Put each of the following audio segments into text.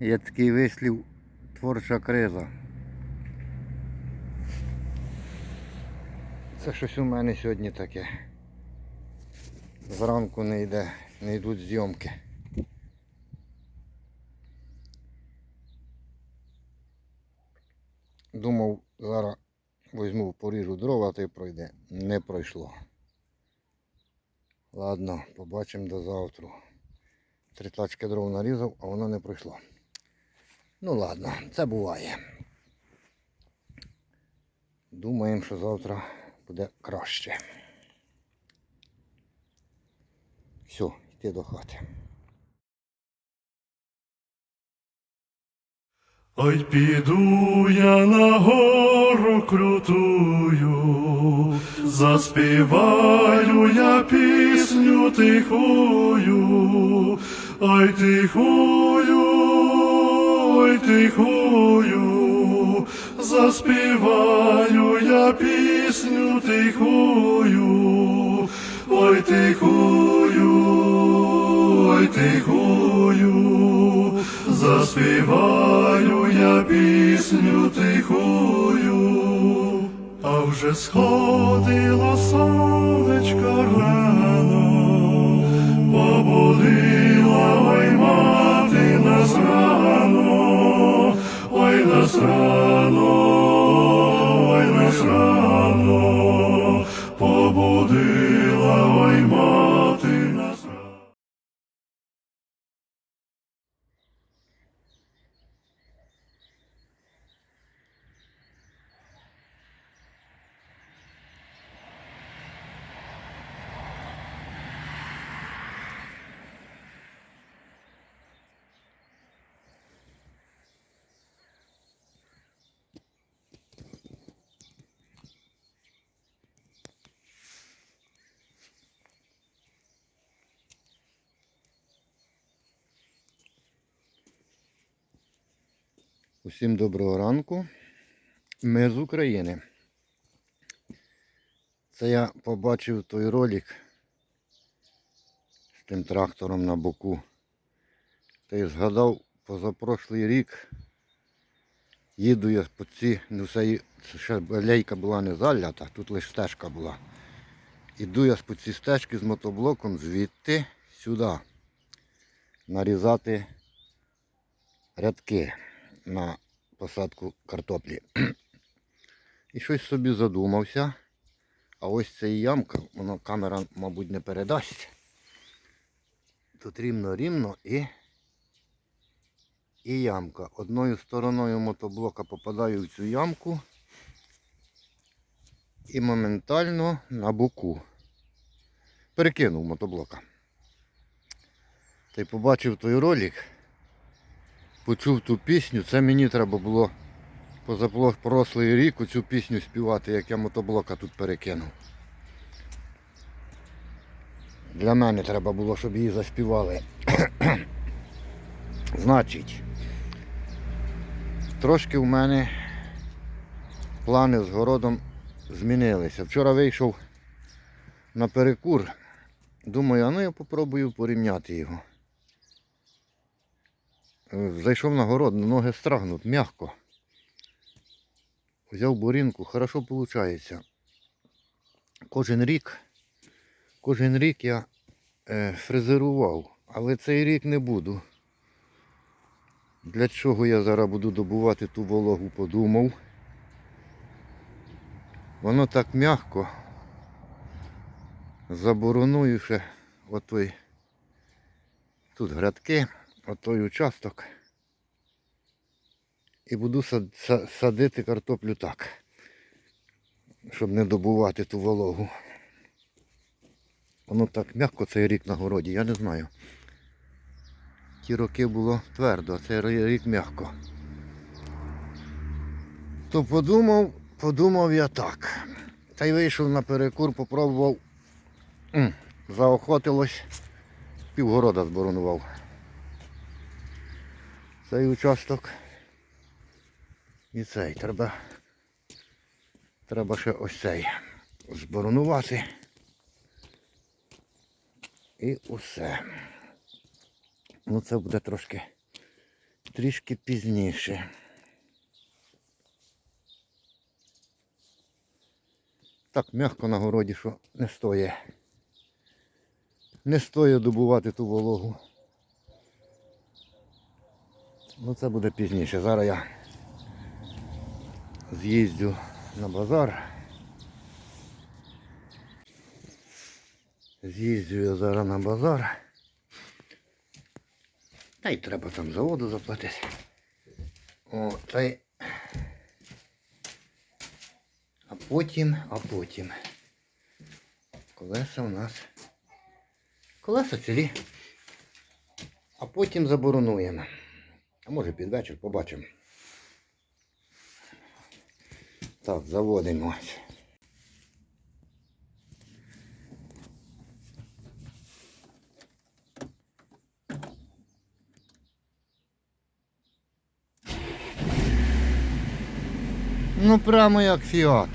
Є такий вислів творча криза. Це щось у мене сьогодні таке. Зранку не йде, не йдуть зйомки. Думав, зараз візьму поріжу дрова, та й пройде. Не пройшло. Ладно, побачимо до завтра. Три тачки дров нарізав, а воно не пройшло. Ну ладно, це буває. Думаємо, що завтра буде краще. Все, йти до хати. Ой, піду я на гору крутую, заспіваю я пісню тихую, ой тихую, ой тихую, заспіваю я пісню тихую, ой тихую, ой тихую, заспіваю я пісню тихую, а вже сходило сонечко рано, побудила ой нас рано, ой нас рано, побудила ой мати нас рано. Усім доброго ранку. Ми з України. Це я побачив той ролик з тим трактором на боку. Та й згадав позапрошлий рік. Їду я по ці, ну це, ще лейка була не залята, тут лише стежка була. Іду я по цій стежці з мотоблоком звідти сюди нарізати рядки на посадку картоплі. І щось собі задумався. А ось і ямка, воно камера, мабуть, не передасть. Тут рівно-рівно і, і ямка. Одною стороною мотоблока попадаю в цю ямку і моментально на боку. Перекинув мотоблока. Та й побачив той ролик почув ту пісню, це мені треба було позапрошлий рік цю пісню співати, як я мотоблока тут перекинув. Для мене треба було, щоб її заспівали. Значить, трошки в мене плани з городом змінилися. Вчора вийшов на перекур. Думаю, а ну я попробую порівняти його. Зайшов на город, ноги страгнуть, м'яко. Взяв бурінку, хорошо виходить. Кожен рік, кожен рік я е, фрезерував, але цей рік не буду. Для чого я зараз буду добувати ту вологу, подумав. Воно так м'яко. Забороную ще отой. Тут грядки отой участок і буду садити картоплю так, щоб не добувати ту вологу. Воно так м'яко цей рік на городі, я не знаю. Ті роки було твердо, а цей рік м'яко. То подумав, подумав я так. Та й вийшов на перекур, попробував. Заохотилось, півгорода зборонував цей участок. І цей. Треба, треба ще ось цей зборонувати. І усе. Ну це буде трошки трішки пізніше. Так м'яко на городі, що не стоїть. Не стоїть добувати ту вологу. Ну це буде пізніше. Зараз я з'їздю на базар. З'їздю я зараз на базар. Та й треба там за воду заплатити. О, та й... А потім, а потім. Колеса у нас. Колеса цілі. А потім заборонуємо. А може під вечір побачимо. Так, заводимось. Ну, прямо як фіат.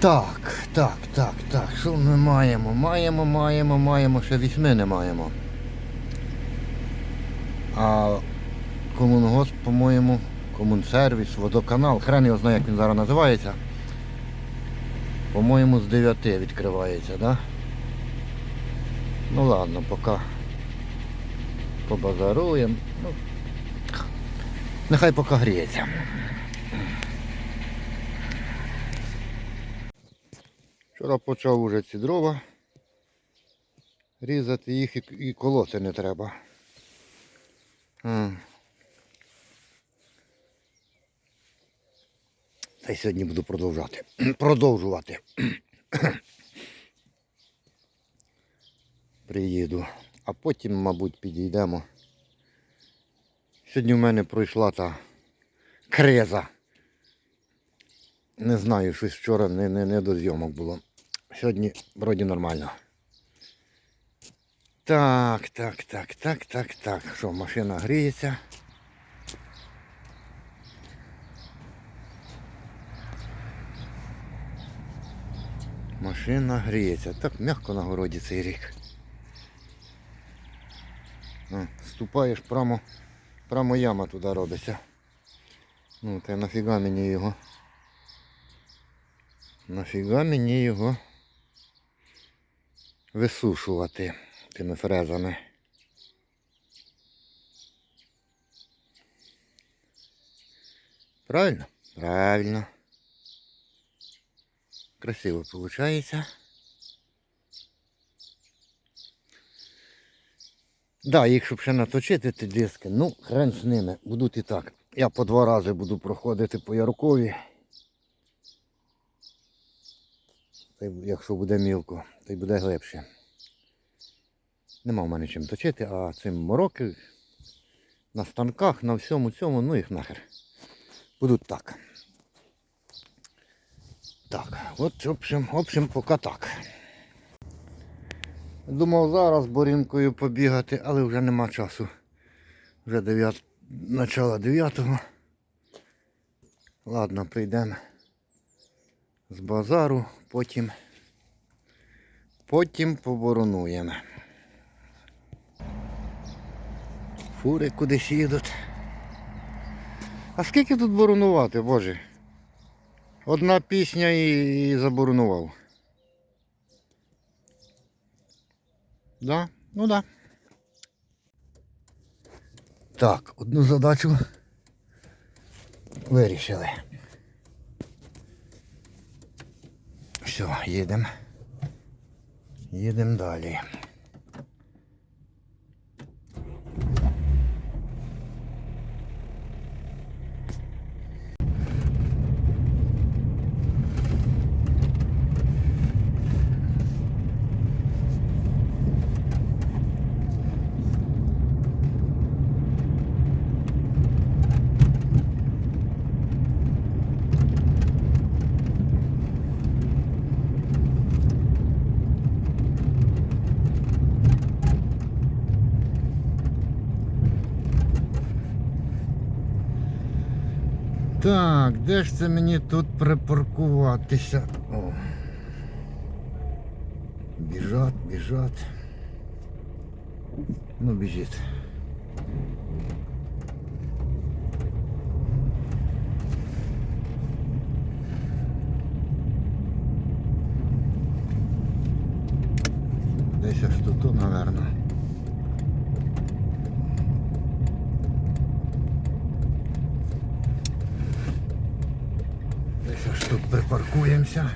Так, так, так, так. Що ми маємо? Маємо, маємо, маємо, ще вісьми не маємо. А комунгосп, по-моєму, комунсервіс, водоканал, хрен його знає, як він зараз називається. По-моєму, з 9 відкривається, да? Ну ладно, поки побазаруємо. Ну, нехай поки гріється. Вчора почав уже ці дрова різати їх і, колоти не треба. Та й сьогодні буду продовжати. Продовжувати. Приїду. А потім, мабуть, підійдемо. Сьогодні в мене пройшла та криза. Не знаю, щось вчора не, не, не до зйомок було. Сьогодні вроді нормально. Так, так, так, так, так, так. Що, машина гріється. Машина гріється. Так м'яко на городі цей рік. Ступаєш прямо, прямо яма туди робиться. Ну, та нафіга мені його. Нафіга мені його висушувати тими фрезами. Правильно? Правильно. Красиво виходить. Да, їх щоб ще наточити ті диски, ну, хрен з ними, будуть і так. Я по два рази буду проходити по Яркові. Якщо буде мілко, то й буде глибше. Нема в мене чим точити, а цим мороки на станках, на всьому цьому, ну їх нахер. Будуть так. Так, от, в общем, в общем, поки так. Думав зараз борінкою побігати, але вже нема часу. Вже 9, начало 9. Ладно, прийдемо з базару, потім, потім поборонуємо. Фури кудись їдуть. А скільки тут боронувати, боже? Одна пісня і, заборонував. Да? Ну да. Так, одну задачу вирішили. Все, їдемо. Їдемо далі. Так, де ж це мені тут припаркуватися? О. Біжать, біжать. Ну, біжіть. Десь аж тут, мабуть. Припаркуємося.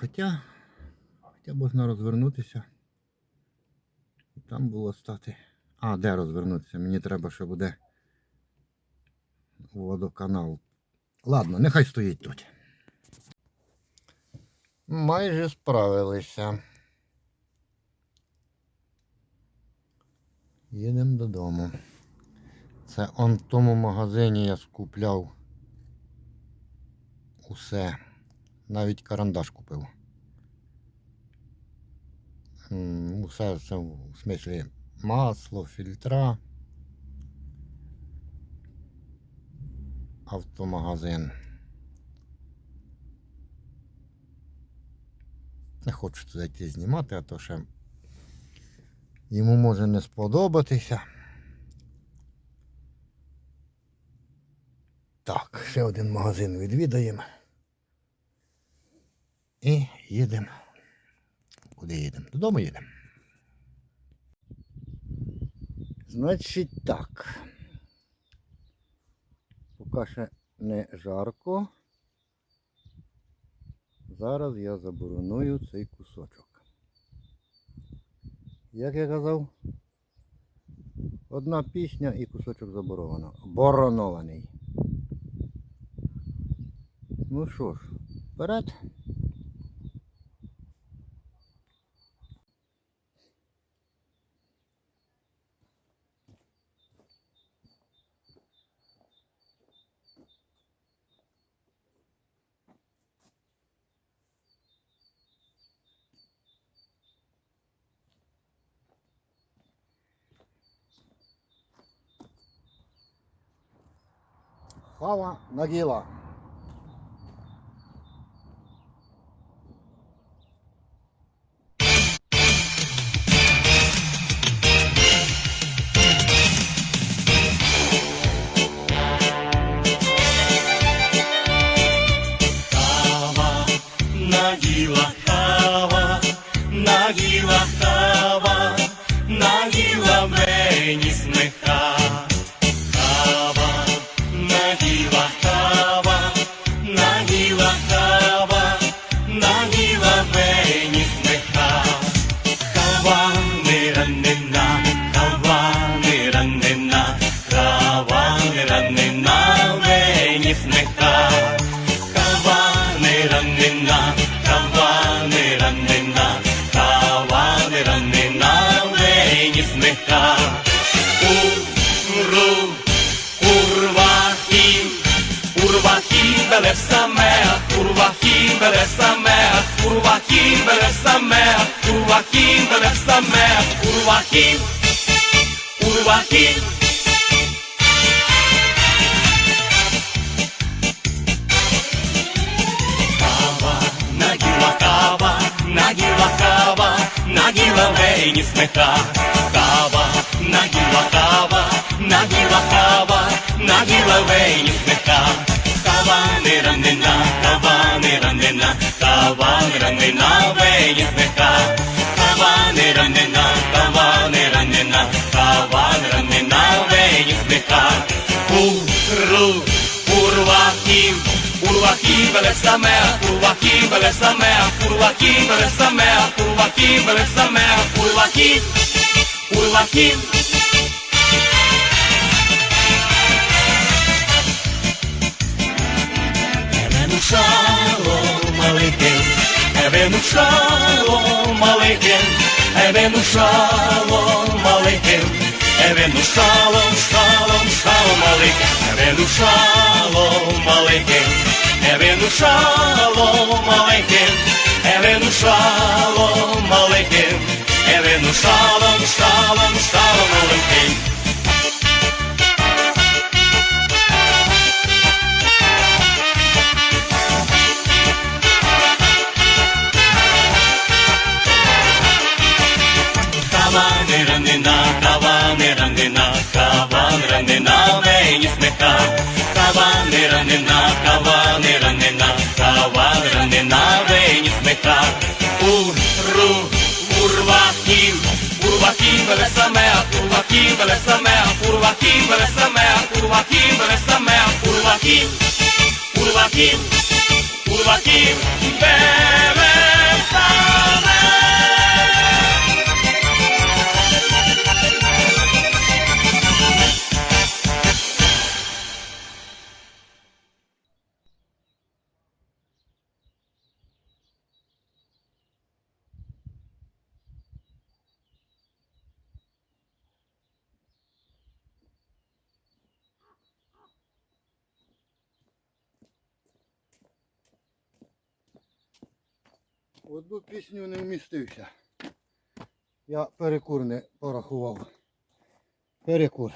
Хоча, хоча можна розвернутися. Там було стати. А, де розвернутися? Мені треба, що буде водоканал. Ладно, нехай стоїть тут. Майже справилися. Їдемо додому. Це он в тому магазині я скупляв усе. Навіть карандаш купив. Усе це в смислі масло, фільтра. Автомагазин. Не хочу зайти знімати, а то ще йому може не сподобатися. Так, ще один магазин відвідаємо. І їдемо. Куди їдемо? Додому їдемо. Значить так. Поки ще не жарко. Зараз я забороную цей кусочок. Як я казав, одна пісня і кусочок заборовано. Боронований. Ну що ж, вперед. Хава Нагіла. Не ранена, кава не ранена, мені смеха. Уру, урвахім, урвахім беле самеа, урвахім беле самеа, урвахім беле самеа, урвахім беле самеа, урвахім, урвахім. Нагіла вені смеха. Кава, нагіла кава, нагіла кава, нагіла вені смеха. Кава не ранена, кава не ранена, кава не ранена, вені смеха. Урвахім беле самеа, урвахім беле самеа, урвахім беле самеа, урвахім беле самеа, урвахім, урвахім. Евену шалом алейхем, Евену шалом алейхем, Евену шалом алейхем, Евену шалом, шалом, шалом алейхем, Евену шалом Евену шалом алейхем, Евену шалом алейхем, Евену шалом, шалом, шалом алейхем. река. Уру, урваків, урваків веле саме, урваків веле саме, урваків веле саме, урваків веле саме, урваків, урваків, урваків веле саме. Одну пісню не вмістився. Я перекур не порахував. Перекур.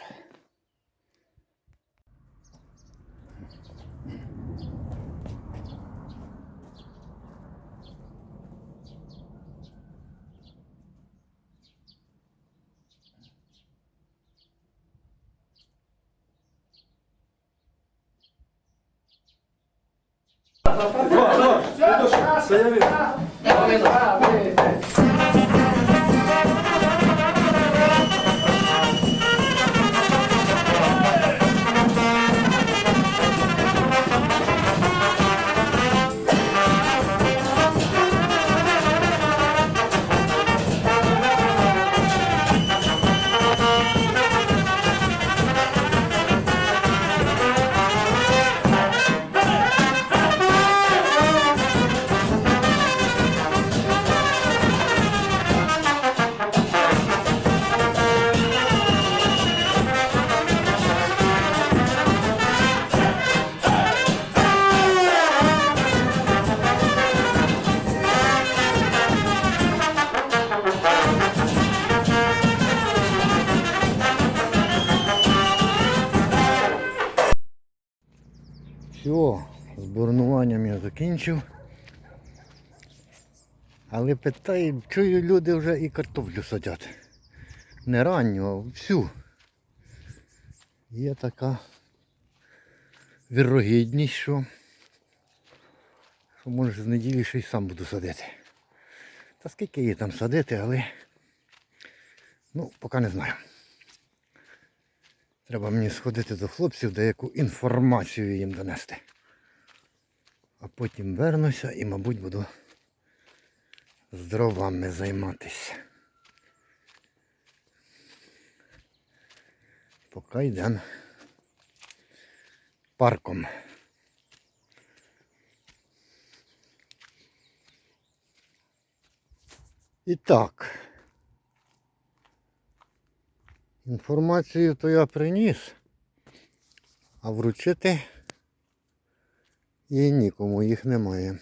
Все, закінчив. Але питаю, чую, люди вже і картоплю садять. Не ранню, а всю. Є така вірогідність, що, що може з неділі ще й сам буду садити. Та скільки її там садити, але ну, поки не знаю. Треба мені сходити до хлопців, деяку інформацію їм донести. А потім вернуся і, мабуть, буду з дровами займатися. Поки йдемо парком. І так. Інформацію то я приніс, а вручити її нікому, їх немає.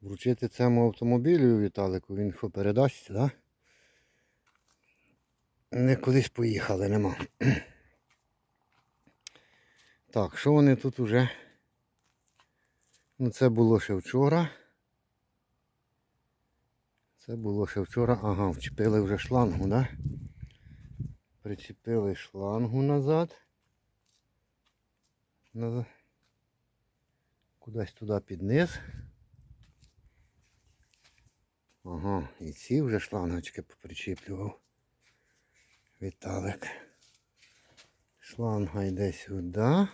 Вручити цьому автомобілю Віталику, він що передасть, так? Да? Не кудись поїхали, нема. Так, що вони тут уже? Ну це було ще вчора. Це було ще вчора. Ага, вчепили вже шлангу, да? Причепили шлангу назад. Кудись туди під низ. Ага, і ці вже шлангочки попричіплював. Віталик. Шланга йде сюди.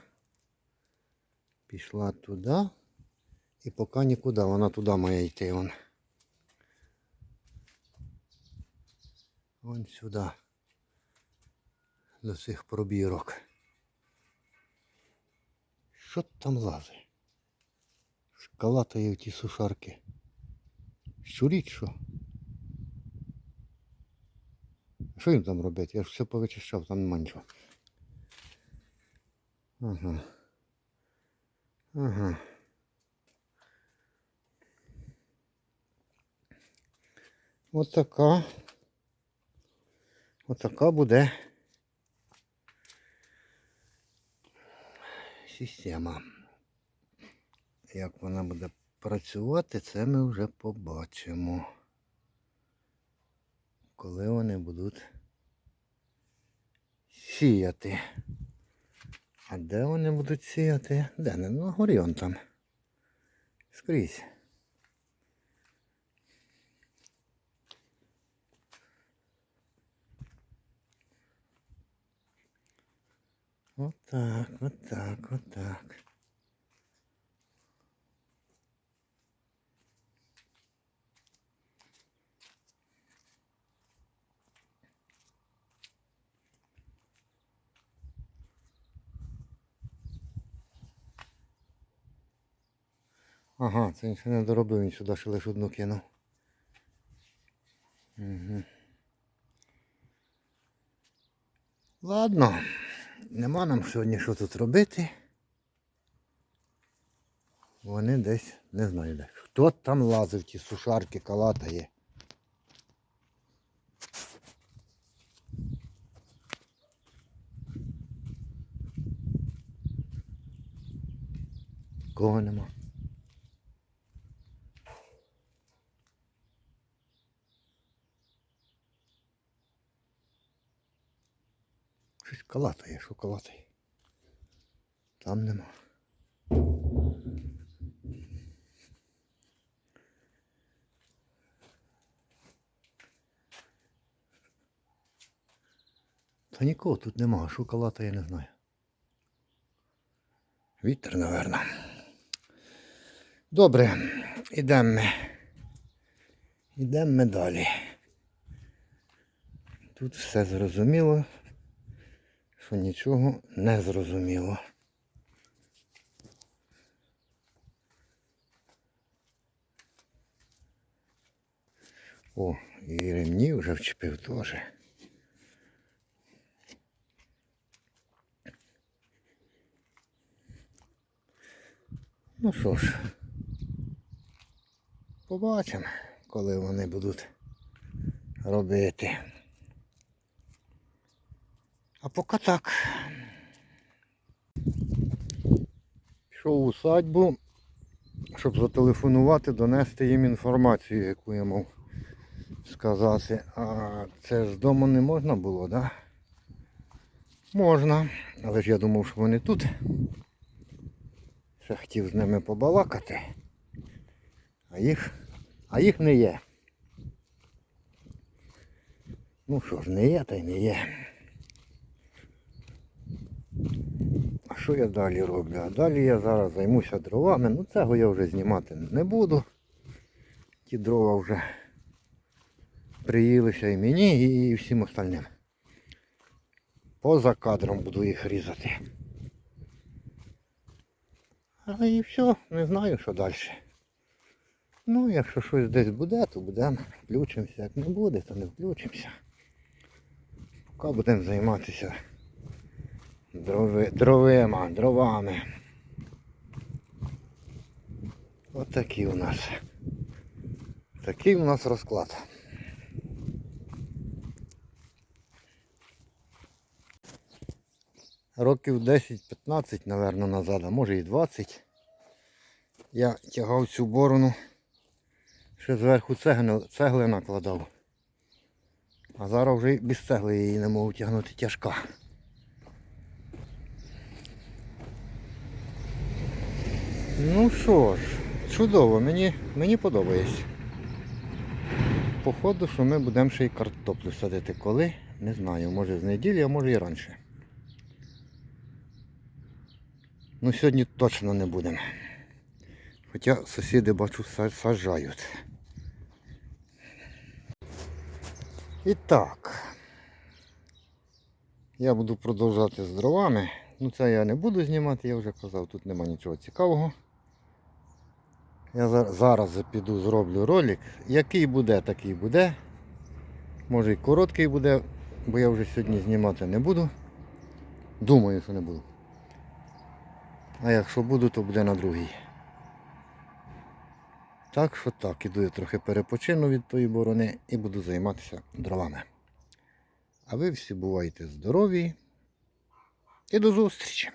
Пішла туди. І поки нікуди, вона туди має йти. Вон. Вон сюди. До цих пробірок. Що там лазить? Шкалатає в ті сушарки. Щуріть що? Що їм там робити? Я ж все повичищав, там нема нічого. Ага. Ага. От така. Отака буде система. Як вона буде працювати, це ми вже побачимо. Коли вони будуть сіяти. А де вони будуть сіяти? Де не? Ну, горі он там. Скрізь. Отак, отак, отак. Ага, це ще не доробив, він сюди ще лише одну кинув. Угу. Ладно, нема нам сьогодні що тут робити. Вони десь, не знаю де. Хто там лазив, ті сушарки калатає. Кого нема? Щось калатає, що калатає. Там нема. Та нікого тут нема, що калатає, не знаю. Вітер, напевно. Добре, ідемо. Ідемо далі. Тут все зрозуміло, що нічого не зрозуміло. О, і ремні вже вчепив теж. Ну що ж, побачимо, коли вони будуть робити. А поки так. Пішов у садьбу, щоб зателефонувати, донести їм інформацію, яку я мав сказати. А це з дому не можна було, так? Да? Можна. Але ж я думав, що вони тут. Ще хотів з ними побалакати. А їх, а їх не є. Ну що ж, не є, та й не є. Що я далі роблю? А далі я зараз займуся дровами. Ну цього я вже знімати не буду. Ті дрова вже приїлися і мені, і всім остальним. Поза кадром буду їх різати. А і все, не знаю, що далі. Ну, якщо щось десь буде, то будемо, включимося. Як не буде, то не включимося. Поки будемо займатися дрови, дровима, дровами. От такий у нас. Такий у нас розклад. Років 10-15, напевно, назад, а може і 20. Я тягав цю борону, ще зверху цегли, цегли накладав. А зараз вже без цегли її не можу тягнути тяжка. Ну що ж, чудово, мені, мені подобається. Походу, що ми будемо ще й картоплю садити. Коли? Не знаю, може з неділі, а може і раніше. Ну сьогодні точно не будемо. Хоча сусіди бачу са- саджають. І так. Я буду продовжувати з дровами. Ну це я не буду знімати, я вже казав, тут нема нічого цікавого. Я зараз піду зроблю ролик. Який буде, такий буде. Може і короткий буде, бо я вже сьогодні знімати не буду. Думаю, що не буду. А якщо буду, то буде на другий. Так що так, іду я трохи перепочину від тої борони і буду займатися дровами. А ви всі бувайте здорові і до зустрічі!